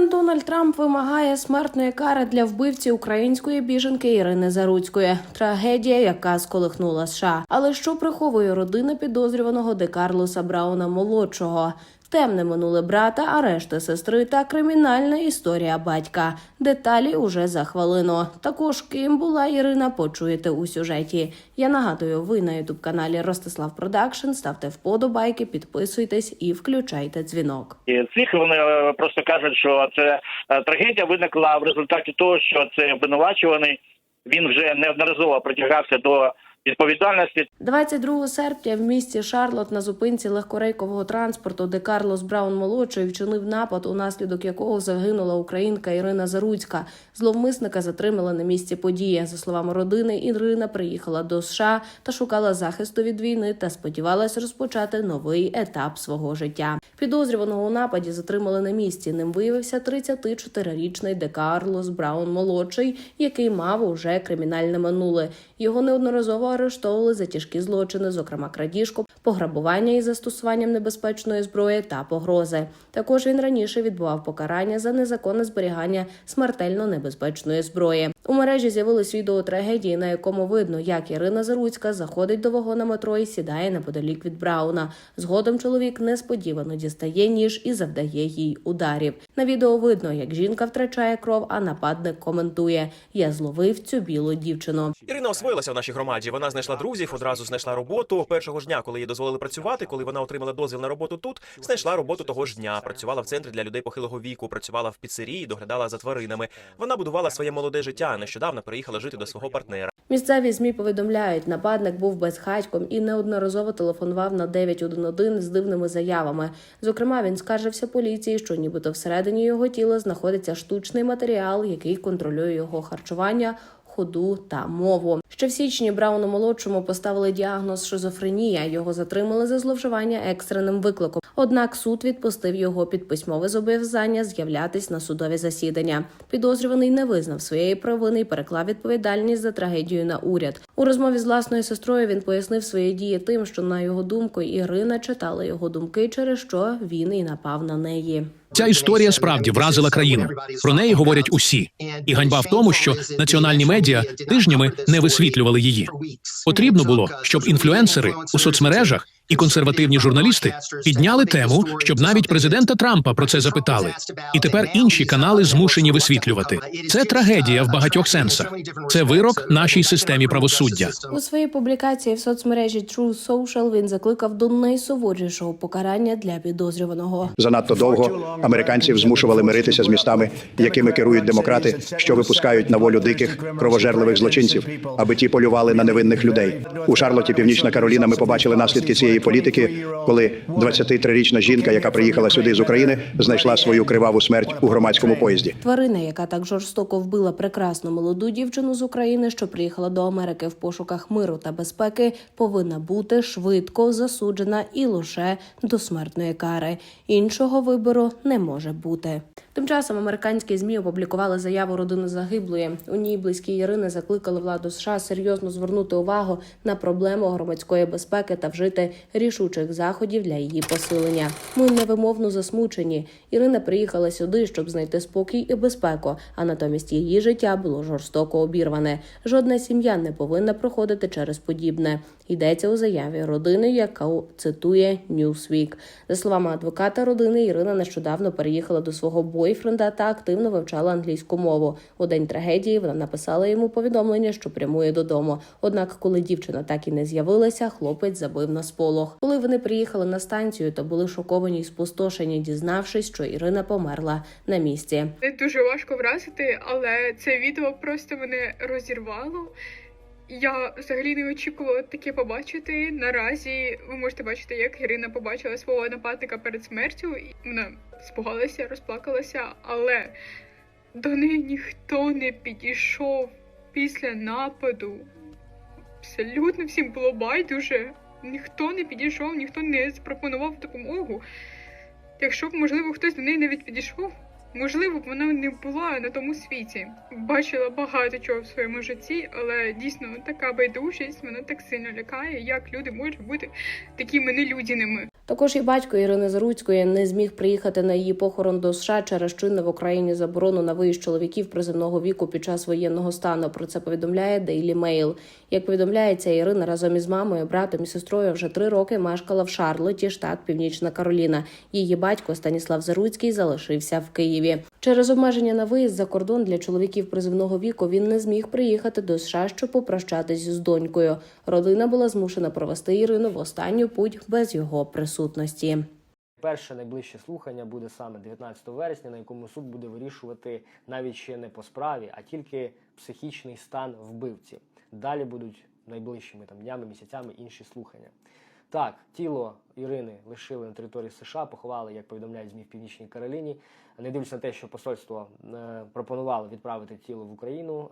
Президент Дональд Трамп вимагає смертної кари для вбивці української біженки Ірини Заруцької. Трагедія, яка сколихнула США. Але що приховує родина підозрюваного Де Карлоса Брауна молодшого? Темне минуле брата, арешти сестри та кримінальна історія батька. Деталі уже за хвилину. Також ким була Ірина, почуєте у сюжеті. Я нагадую, ви на ютуб каналі Ростислав Продакшн. Ставте вподобайки, підписуйтесь і включайте дзвінок. Цих вони е, просто кажуть, що це е, трагедія виникла в результаті того, що це обвинувачуваний. Він вже неодноразово притягався до відповідальності. 22 серпня в місті Шарлот на зупинці легкорейкового транспорту, де Карлос Браун молодший вчинив напад, унаслідок якого загинула українка Ірина Заруцька. Зловмисника затримали на місці події. За словами родини, Ірина приїхала до США та шукала захисту від війни та сподівалася розпочати новий етап свого життя. Підозрюваного у нападі затримали на місці. Ним виявився 34-річний Де Браун молодший, який мав уже кримінальне минуле. Його неодноразово арештовували за тяжкі злочини, зокрема крадіжку, пограбування із застосуванням небезпечної зброї та погрози. Також він раніше відбував покарання за незаконне зберігання смертельно небезпечної зброї. У мережі з'явилось відео трагедії, на якому видно, як Ірина Заруцька заходить до вагона метро і сідає неподалік від Брауна. Згодом чоловік несподівано дістає ніж і завдає їй ударів. На відео видно, як жінка втрачає кров, а нападник коментує: Я зловив цю білу дівчину. Ірина освоїлася в нашій громаді. Вона знайшла друзів, одразу знайшла роботу. Першого ж дня, коли їй дозволили працювати, коли вона отримала дозвіл на роботу тут, знайшла роботу того ж дня. Працювала в центрі для людей похилого віку, працювала в піцерії, доглядала за тваринами. Вона будувала своє молоде життя. Нещодавно переїхала жити до свого партнера. Місцеві змі повідомляють, нападник був безхатьком і неодноразово телефонував на 911 з дивними заявами. Зокрема, він скаржився поліції, що нібито всередині його тіла знаходиться штучний матеріал, який контролює його харчування. Ходу та мову ще в січні Брауну молодшому поставили діагноз шизофренія. Його затримали за зловживання екстреним викликом. Однак суд відпустив його під письмове зобов'язання з'являтись на судові засідання. Підозрюваний не визнав своєї провини і переклав відповідальність за трагедію на уряд. У розмові з власною сестрою він пояснив свої дії тим, що на його думку Ірина читала його думки, через що він і напав на неї. Ця історія справді вразила країну. Про неї говорять усі. І ганьба в тому, що національні медіа тижнями не висвітлювали її. Потрібно було, щоб інфлюенсери у соцмережах і консервативні журналісти підняли тему, щоб навіть президента Трампа про це запитали. І тепер інші канали змушені висвітлювати. Це трагедія в багатьох сенсах. Це вирок нашій системі правосуддя. У своїй публікації в соцмережі True Social він закликав до найсуворішого покарання для підозрюваного. Занадто довго американців змушували миритися з містами, якими керують демократи, що випускають на волю диких кровожерливих злочинців, аби ті полювали на невинних людей. У Шарлоті, Північна Кароліна, ми побачили наслідки цієї політики, коли 23-річна жінка, яка приїхала сюди з України, знайшла свою криваву смерть у громадському поїзді. Тварина, яка так жорстоко вбила прекрасну молоду дівчину з України, що приїхала до Америки в пошуках миру та безпеки, повинна бути швидко засуджена і лише до смертної кари. Іншого вибору не може бути. Тим часом американські змі опублікували заяву родини загиблої. У ній близькі Ірини закликали владу США серйозно звернути увагу на проблему громадської безпеки та вжити рішучих заходів для її посилення. Ми невимовно засмучені. Ірина приїхала сюди, щоб знайти спокій і безпеку, а натомість її життя було жорстоко обірване. Жодна сім'я не повинна проходити через подібне. Йдеться у заяві родини, яку цитує Newsweek. За словами адвоката родини, Ірина нещодавно переїхала до свого бойфренда та активно вивчала англійську мову. У день трагедії вона написала йому повідомлення, що прямує додому. Однак, коли дівчина так і не з'явилася, хлопець забив на сполох. Коли вони приїхали на станцію, то були шоковані й спустошені, дізнавшись, що Ірина померла на місці. Дуже важко вразити, але це відео просто мене розірвало. Я взагалі не очікувала таке побачити. Наразі ви можете бачити, як Ірина побачила свого нападника перед смертю. і Вона спугалася, розплакалася, але до неї ніхто не підійшов після нападу. Абсолютно всім було байдуже. Ніхто не підійшов, ніхто не запропонував допомогу. Якщо б, можливо, хтось до неї навіть підійшов, можливо вона не була на тому світі. Бачила багато чого в своєму житті, але дійсно така байдужість, вона так сильно лякає, як люди можуть бути такими нелюдяними. Також і батько Ірини Заруцької не зміг приїхати на її похорон до США через чинне в Україні заборону на виїзд чоловіків приземного віку під час воєнного стану. Про це повідомляє Daily Mail. Як повідомляється, Ірина разом із мамою, братом і сестрою вже три роки мешкала в Шарлоті, штат Північна Кароліна. Її батько Станіслав Заруцький залишився в Києві. Через обмеження на виїзд за кордон для чоловіків приземного віку він не зміг приїхати до США, щоб попрощатись з донькою. Родина була змушена провести Ірину в останню путь без його присутності. Перше найближче слухання буде саме 19 вересня, на якому суд буде вирішувати навіть ще не по справі, а тільки психічний стан вбивці. Далі будуть найближчими там днями, місяцями інші слухання. Так, тіло Ірини лишили на території США, поховали, як повідомляють ЗМІ в Північній Кароліні. Не дивлячись на те, що посольство е, пропонувало відправити тіло в Україну.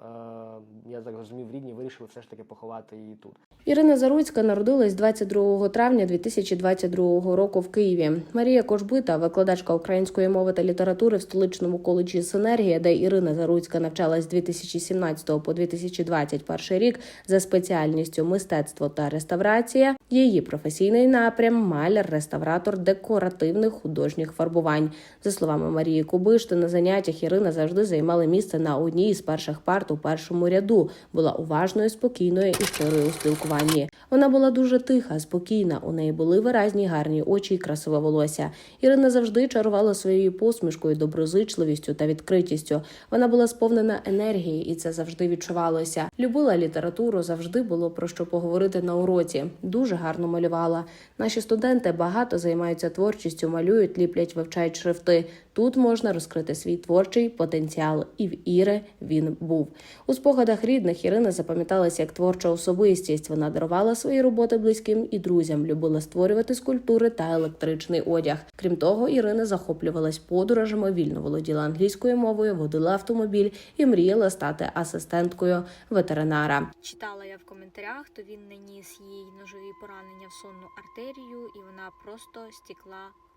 Е, я так розумів, рідні вирішили все ж таки поховати її тут. Ірина Заруцька народилась 22 травня 2022 року в Києві. Марія Кожбита, викладачка української мови та літератури в столичному коледжі Синергія, де Ірина Заруцька навчалась з 2017 по 2021 рік за спеціальністю мистецтво та реставрація. Її професійний напрям маляр, реставратор декоративних художніх фарбувань. За словами Марії Кубишти, на заняттях Ірина завжди займала місце на одній із перших парт у першому ряду. Була уважною, спокійною і щирою спілкуванні. Вона була дуже тиха, спокійна. У неї були виразні гарні очі і красиве волосся. Ірина завжди чарувала своєю посмішкою, доброзичливістю та відкритістю. Вона була сповнена енергії, і це завжди відчувалося. Любила літературу, завжди було про що поговорити на уроці. Дуже гарно малювала. Наші студенти багато займаються творчістю, малюють, ліплять, вивчають шрифти. Тут можна розкрити свій творчий потенціал, і в Іри він був. У спогадах рідних Ірина запам'яталася як творча особистість. Вона дарувала свої роботи близьким і друзям, любила створювати скульптури та електричний одяг. Крім того, Ірина захоплювалась подорожами, вільно володіла англійською мовою, водила автомобіль і мріяла стати асистенткою ветеринара. Читала я в коментарях, то він наніс їй ножові поранення в сонну артерію, і вона просто стікла.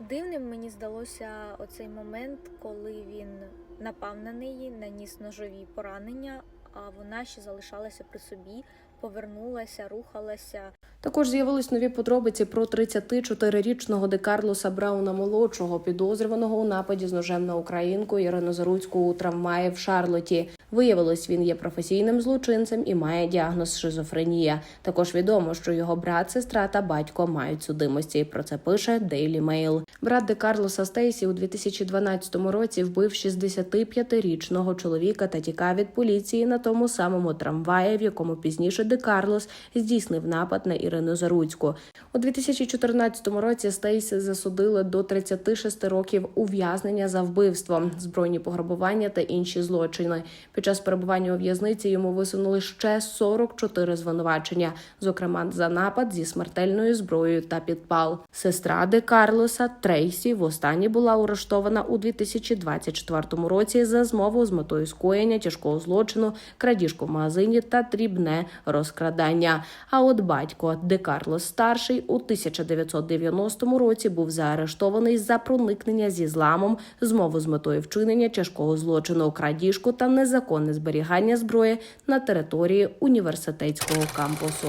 Дивним мені здалося оцей момент, коли він напав на неї, наніс ножові поранення, а вона ще залишалася при собі, повернулася, рухалася. Також з'явились нові подробиці про 34-річного Декарлоса Брауна молодшого, підозрюваного у нападі з ножем на українку Ірину Заруцьку у трамваї в Шарлоті. Виявилось, він є професійним злочинцем і має діагноз шизофренія. Також відомо, що його брат, сестра та батько мають судимості. Про це пише Daily Mail. Брат Де Карлоса Стейсі у 2012 році вбив 65-річного чоловіка та тікав від поліції на тому самому трамваї, в якому пізніше Де Карлос здійснив напад на Ірину Заруцьку. У 2014 році Стейсі засудили до 36 років ув'язнення за вбивство, збройні пограбування та інші злочини. Під час перебування у в'язниці йому висунули ще 44 звинувачення, зокрема за напад зі смертельною зброєю та підпал. Сестра Де Карлоса Трейсі востаннє була арештована у 2024 році за змову з метою скоєння тяжкого злочину, крадіжку в магазині та дрібне розкрадання. А от батько Де Карлос старший у 1990 році був заарештований за проникнення зі зламом, змову з метою вчинення тяжкого злочину, крадіжку та незаконне зберігання зброї на території університетського кампусу.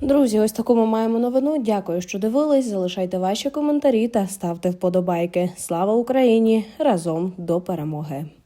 Друзі, ось таку ми маємо новину. Дякую, що дивились. Залишайте ваші коментарі та ставте вподобайки. Слава Україні! Разом до перемоги!